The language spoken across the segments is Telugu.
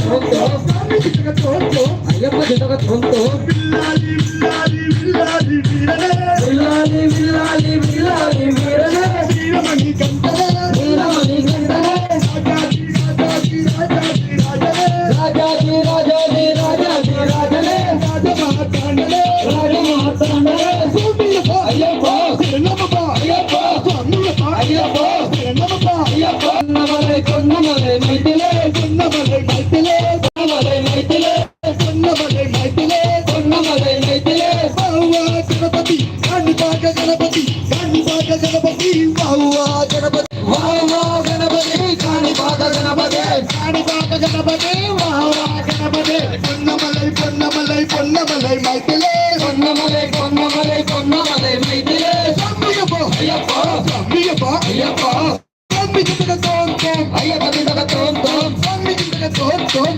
తంతో స్వామి చిటక తంతో అయ్యప్ప చిటక తంతో విల్లాలి విల్లాలి విల్లాలి విల్లాలి విల్లాలి విల్లాలి వీరమణి కంటనే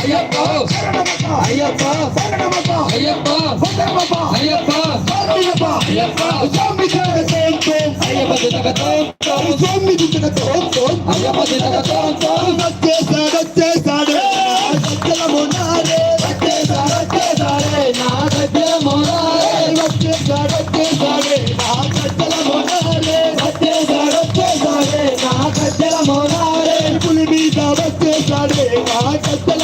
అయ్యప్ప! అయ్యప్ప! అయ్యప్ప! అయ్యప్ప! అయ్యప్ప! స్వామి జగతో అయ్యప్ప జగతో స్వామి జగతో అయ్యప్ప జగతో వచ్చేసాడు వచ్చేసాడు సత్యలము నారే వచ్చేసాడు వచ్చేసాడే నా సత్యలము నారే వచ్చేసాడు వచ్చేసాడే మీద వచ్చేసాడే నా సత్యల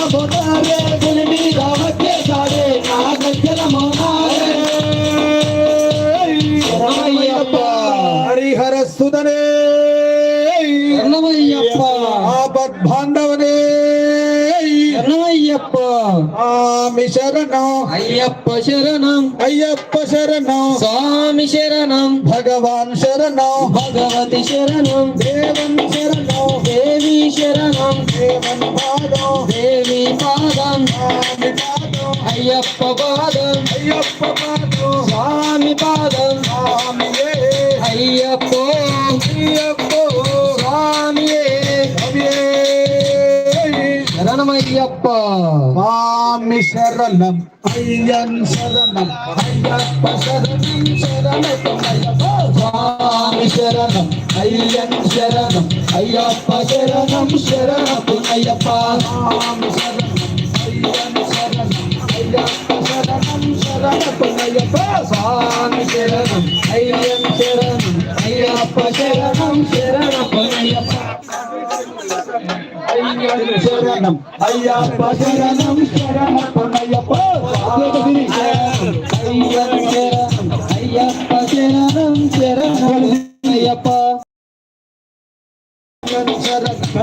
ఆపద్ బాంధవనే శరణమయ్యప్ప ఆమి శరణం. అయ్యప్ప శరణం. అయ్యప్ప శరణం. స్వామి శరణం. భగవాన్ శరణం. భగవతి శరణం. దేవన్ శరణం. దేవి శరణం. దేవన్ పాదం. అయ్యప్ప పాదం. అయ్యప్ప పాదం. స్వామి పాదం. స్వామియే. అయ్యప్పో. అయ్యప్పో. స్వామియే. శరణమయ్యప్ప. స్వామి శరణం. అయ్యన్ శరణం. అయ్యప్ప శరణం. శరణమయ్యప్ప. స్వామి శరణం. అయ్యన్ శరణం. అయ్యప్ప శరణం. శరణమయ్యప్ప స్వామి శరణం. అయ్యన్ శరణం అయ్యప్ప శరణం శరణమయ్యప్ప స్వామి శరణం అయ్యన్ శరణం అయ్యప్ప శరణం శరణమయ్యప్ప అయ్యప్ప శరణం అయ్యప్ప శరణం శరణం అయ్యప్ప శరణం స్వామి అయ్యప్ప శరణం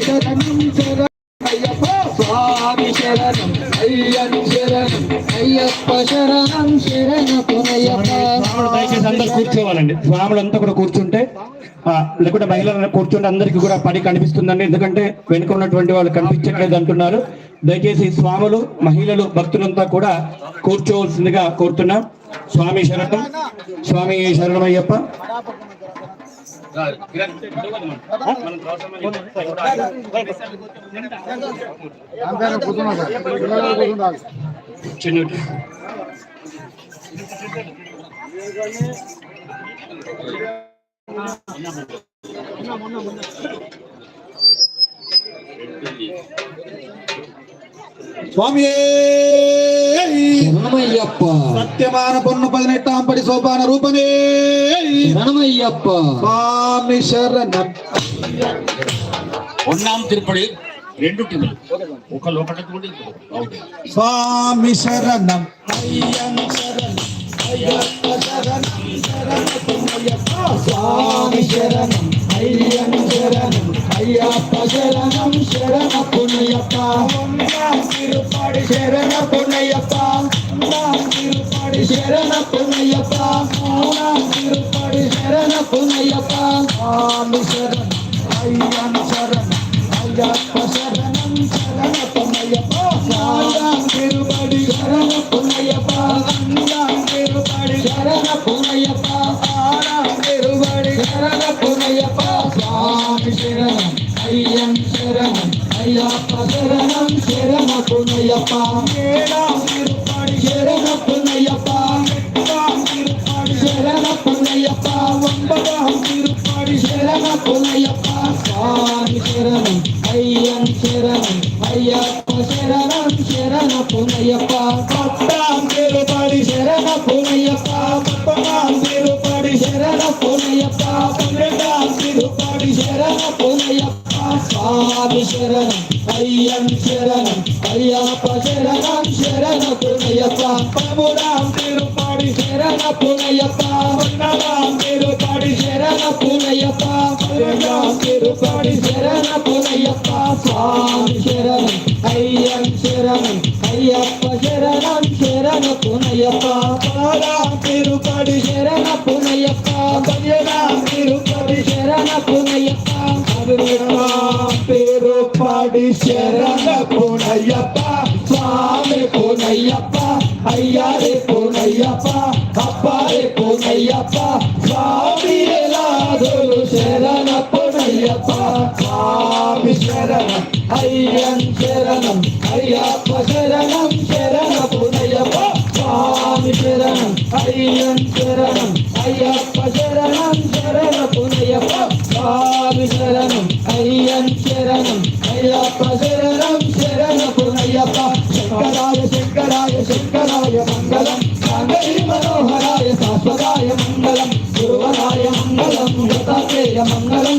శరణం శరణం అయ్యప్ప శరణం. దయచేసి అందరు కూర్చోవాలండి. స్వాములంతా కూడా కూర్చుంటే లేకుంటే మహిళలు కూర్చుంటే అందరికి కూడా పని కనిపిస్తుందండి. ఎందుకంటే వెనుక ఉన్నటువంటి వాళ్ళు కనిపించట్లేదు అంటున్నారు. దయచేసి స్వాములు మహిళలు భక్తులంతా కూడా కూర్చోవలసిందిగా కోరుతున్నాం. స్వామి శరణం. స్వామి శరణమయ్యప్ప. చిన్న சுவாமியே సత్యమాన పొన్ను పదినెట్టాం పడి సోపాన రూపమే. రణమయ్యప్ప சுவாமி சரணம் ஒன்னாம் రెండు ఒక లోపల స్వామి శరణం. స్వామి శరణం. శరణం శరణమయ్యప్ప స్వామి శరణం అయ్యన్ శరణం అయ్యప్ప శరణం శరణపునయ్యప్ప తిరుపాడి శరణపునయ్యప్ప తిరుపాడి శరణపునయ్యప్ప తిరుపాడి శరణపునయ్యప్ప స్వామి శరణం అయ్యన్ శరణం అయ్యప్ప శరణం శరణపునయ్యప్ప పట్టాం తిరుపడి శరణపునయ్యప్ప పట్టణాం తిరుపడి శరణపునయ్యప్ప పన్నెండాం తిరుపడి శరణపునయ్యప్ప స్వామి శరణం అయ్యం శరణం అయ్యప్ప శరణం శరణపునయ్యప్ప పదమూడాం తిరుపడి శరణపునయ్యప్ప పన్నెండాం తిరుపడి శరణపునయ్యప్ప పన్నెండాం తిరుపడి శరణపునయ్యప్ప శరణం అయ్యప్ప శరణం శరణ పునయ్యప్ప పాదాం తిరుపడి శరణపునయ్యప్ప పదిహేడాం తిరుపడి శరణపునయ్యప్ప పదిహేడాం తిరుపడి శరణపునయ్యప్ప స్వామి పునయ్యప్ప అయ్యారే పునయ్యప్ప అప్పారే పునయ్యప్ప స్వామి ఎలా ఎలాదులు శరణపునయ్యప్ప స్వామి శరణం అయ్యం శరణం అయ్యప్ప శరణం శరణ శరణపునయ్యప్ప స్వామి శరణం అయ్యం శరణం అయ్యప్ప శరణం శరణ శరణపునయ్యప్ప స్వామి శరణం అయ్యం శరణం అయ్యప్ప శరణం శరణ శరణపునయ్యప్ప శంకరాయ శంకరాయ శంకరాయ మంగళం శాంగరి మనోహరాయ శాశ్వతాయ మంగళం గురువరాయ మంగళం మృతాయ మంగళం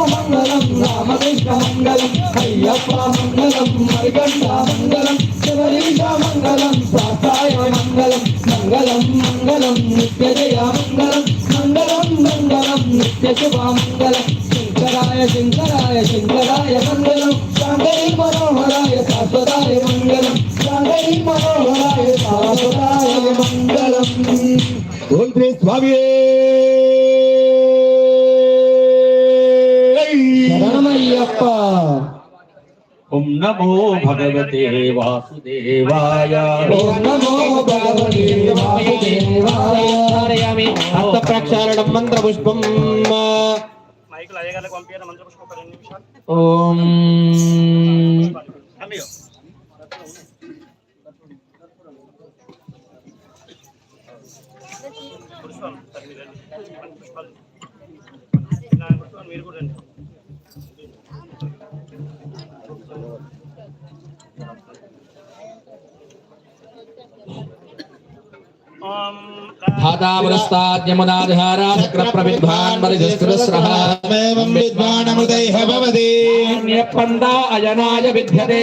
రాయ మంగళం రామకృష్ణ మంగళం అయ్యప్ప మంగళం మరిగంట మంగళం శివరీష మంగళం సాయ మంగళం మంగళం మంగళం నిత్య జయ మంగళం మంగళం మంగళం నిత్య శుభ మంగళం శంకరాయ శంకరాయ శంకరాయ మంగళం శాంకరీ మనోహరాయ శాశ్వతాయ మంగళం శాంకరీ మనోహరాయ శాశ్వతాయ మంగళం. ఓం శ్రీ స్వామి ఓం నమో భగవతే వాసుదేవాయ ఓం నమో భగవతే వాసుదేవాయ హస్త ప్రక్షాళనం మంత్ర పుష్పం ఓం धातावरस्ताद्यमुनाधाराचक्रप्रविद्वान् वरिजस्कृतस्रः ఏం విద్వానమృతైః భవతి न्यपन्दा अजनाय विद्यते ఓం శాస్త్రశీర్షం శాస్త్రశీర్షం దేవం విశ్వాక్షం Thank you. अयनाय विद्यते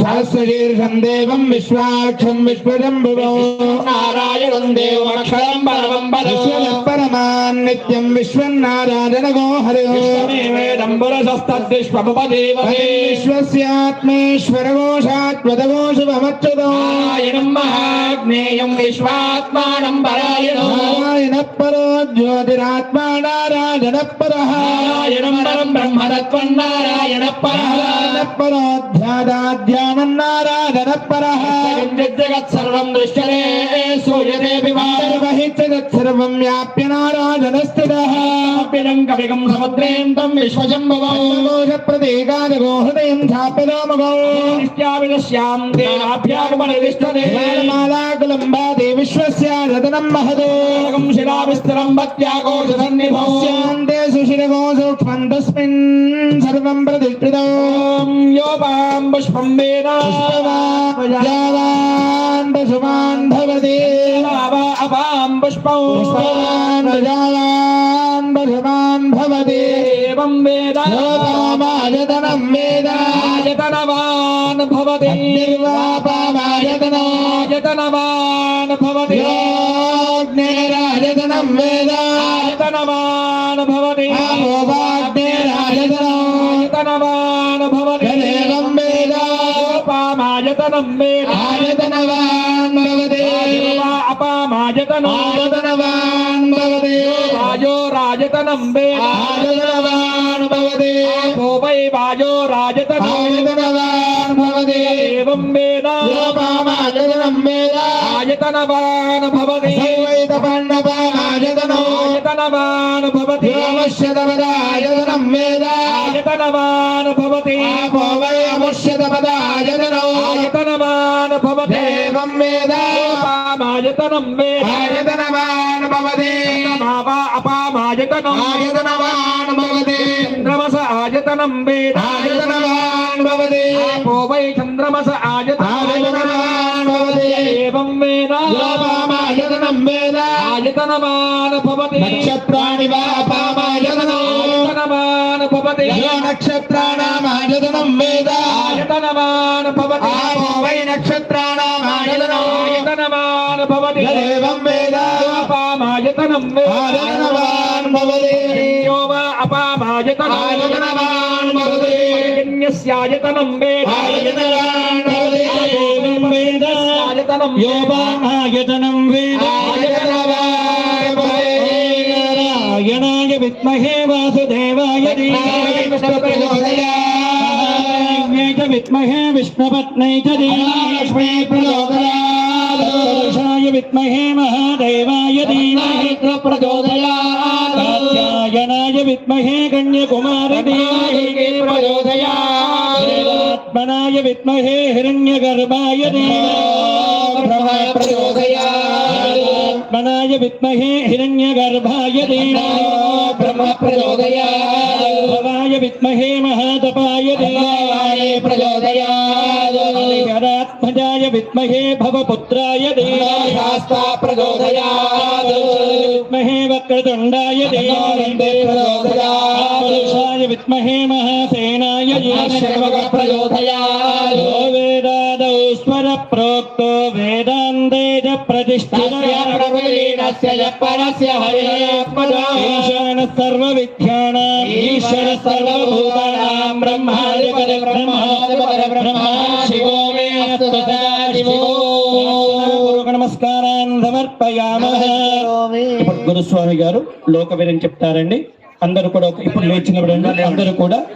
शास्त्रीर्षं देवं विश्वाक्षं विश्वजम्भुवो नारायणं देवमक्षरं परमं परमान् नित्यं विश्वन्नारायणगो हरिः विश्वस्यात्मेश्वरघोषात्मदघोषमच्युतो ज्ञेयम् विश्वात्मानम् परायणो नारायणः परो ज्योतिरात्मा नारायणः परः नारायणम् परम् ब्रह्मतत्त्वम् नारायणः परः परो ध्यानाध्यानम् नारायणः परः जगत्सर्वम् दृश्यते सूर्यदेवि वा सर्वहि जगत्सर्वम् व्याप्य नारायणस्थितः पिनम् कविकम् समुद्रेम् तम् विश्वशम्भवोषप्रदेगानगो हृदयम् स्थापयामगौ नित्याविदस्याम् देवाभ्यागमनिष्ठते విశ్వస్య రతనం మహదోగం శిలావిస్తరం భక్త్యాగోషన్నిభోష్యాంతే సుశిరగో సూక్ష్మం తస్మిన్ సర్వం ప్రతిష్ఠితం. యోపాం పుష్పం వేదాన్ పశుమాన్ భవతి. అపాం పుష్పం. भगवान् भगवान् भवति एवं वेद कामायतनं वेद यतनवान् भवति यतनवान् भवति अग्नेराजतनं वेद यतनवान् भवति यतनवान् भवति एवं वेद पामायतनं वेद आयतनवान् पामाजतनवान् भवति वाजो राजतनं वेदवान् भवति को वै वाजो राजतनवान् भवति एवं वेद पामाजतनं वेद आयतनवान् भवति वैतपण्डवा आयतनवान् भवति अमुष्यतपदायतनं वेद आयतनवान् भवति आपो वै अमुष्यतपदायतनो आयतनवान् भवति एवं वेद अपामायतनं वेद आयतनवान् भवति अपामायतनम् आयतनवान् भवति चन्द्रमस आयतनं वेद आयतनवान् भवति आपो वै चन्द्रमस आयतनवान् भवति एवं वेद आयतनवान् నక్షత్రాణి వా పామాయతనమానుపవతి నక్షత్రాణామాయతనం వేద ఆయతనమానుపవతి ఆపో వై నక్షత్రాణామాయతనాయతనమానుపవతి ఏవం వేద పామాయతనం వేదనవాన్ భవతి యో వా అపామాయతనాయతనవాన్ భవతి యస్యాయతనం వేద ఆయతనవాన్ భవతి ఏవం వేద ఆయతనం विद्महे विष्णुपत्नै च देवालक्ष्मी प्रचोदयाय विद्महे महादेवाय धीमहि प्रचोदयाय विद्महे कन्याकुमार देवी प्रचोदयात्मनाय विद्महे हिरण्यगर्भाय देवी प्रचोदयात्मनाय विद्महे हिरण्यगर्भाय देवी प्रचोदयाय विद्महे महातपाय देवी प्रचोदयात्मजाय विद्महे भवपुत्राय देवास्ता प्रचोदयात् विद्महे वक्रतुण्डाय देवाय विद्महे महासेनाय प्रचोदयात् वेदादौ स्वर प्रोक्तो वेदान्ते च प्रतिष्ठितस्य परस्य हरेः सर्वविद्याणाम् ईश्वर सर्वभू గురుస్వామి గారు లోక చెప్తారండి. అందరూ కూడా ఒక- ఇప్పుడు లేచినప్పుడు అందరూ కూడా